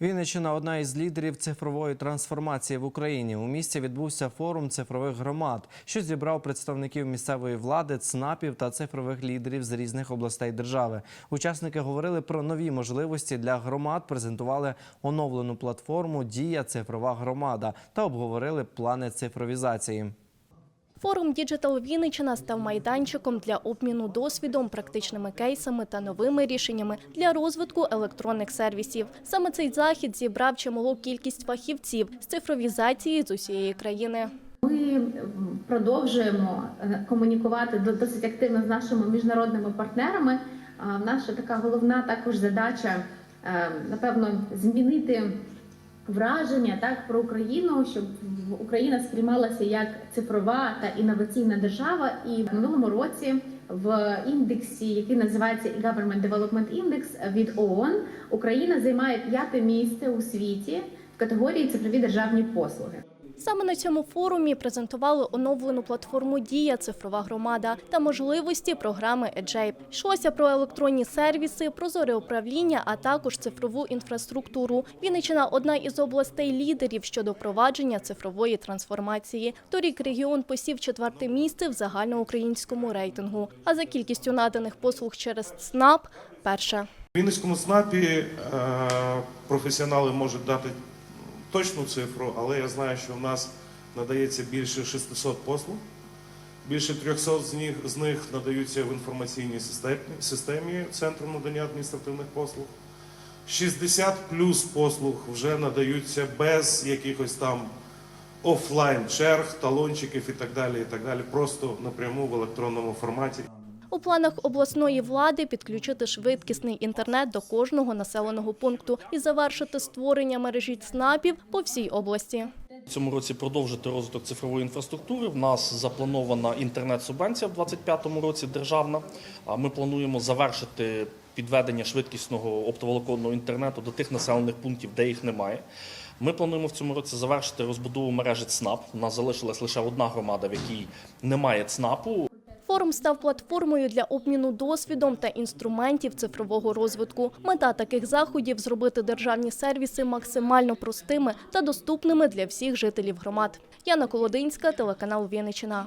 Вінниччина одна із лідерів цифрової трансформації в Україні. У місті відбувся форум цифрових громад, що зібрав представників місцевої влади, ЦНАПів та цифрових лідерів з різних областей держави. Учасники говорили про нові можливості для громад, презентували оновлену платформу Дія цифрова громада та обговорили плани цифровізації. Форум Діджитал Вінниччина став майданчиком для обміну досвідом, практичними кейсами та новими рішеннями для розвитку електронних сервісів. Саме цей захід зібрав чималу кількість фахівців з цифровізації з усієї країни. Ми продовжуємо е, комунікувати до- досить активно з нашими міжнародними партнерами. Наша така головна також задача, е, напевно, змінити враження так про Україну, щоб Україна сприймалася як цифрова та інноваційна держава. І в минулому році в індексі, який називається E-Government Development Index від ООН, Україна займає п'яте місце у світі в категорії цифрові державні послуги. Саме на цьому форумі презентували оновлену платформу Дія цифрова громада та можливості програми EJAPE. Йшлося про електронні сервіси, прозоре управління, а також цифрову інфраструктуру. Вінниччина – одна із областей лідерів щодо провадження цифрової трансформації. Торік регіон посів четверте місце в загальноукраїнському рейтингу. А за кількістю наданих послуг через ЦНАП – перше. В Вінницькому СНАПі е, професіонали можуть дати точну цифру, але я знаю, що в нас надається більше 600 послуг. Більше 300 з них, з них надаються в інформаційній системі, системі Центру надання адміністративних послуг. 60 плюс послуг вже надаються без якихось там офлайн черг, талончиків і так далі, і так далі, просто напряму в електронному форматі. У планах обласної влади підключити швидкісний інтернет до кожного населеного пункту і завершити створення мережі ЦНАПів по всій області. Цьому році продовжити розвиток цифрової інфраструктури. В нас запланована інтернет-субвенція в 2025 році державна. Ми плануємо завершити підведення швидкісного оптоволоконного інтернету до тих населених пунктів, де їх немає. Ми плануємо в цьому році завершити розбудову мережі ЦНАП. У нас залишилась лише одна громада, в якій немає ЦНАПу. Форум став платформою для обміну досвідом та інструментів цифрового розвитку. Мета таких заходів зробити державні сервіси максимально простими та доступними для всіх жителів громад. Яна Колодинська, телеканал Вінниччина.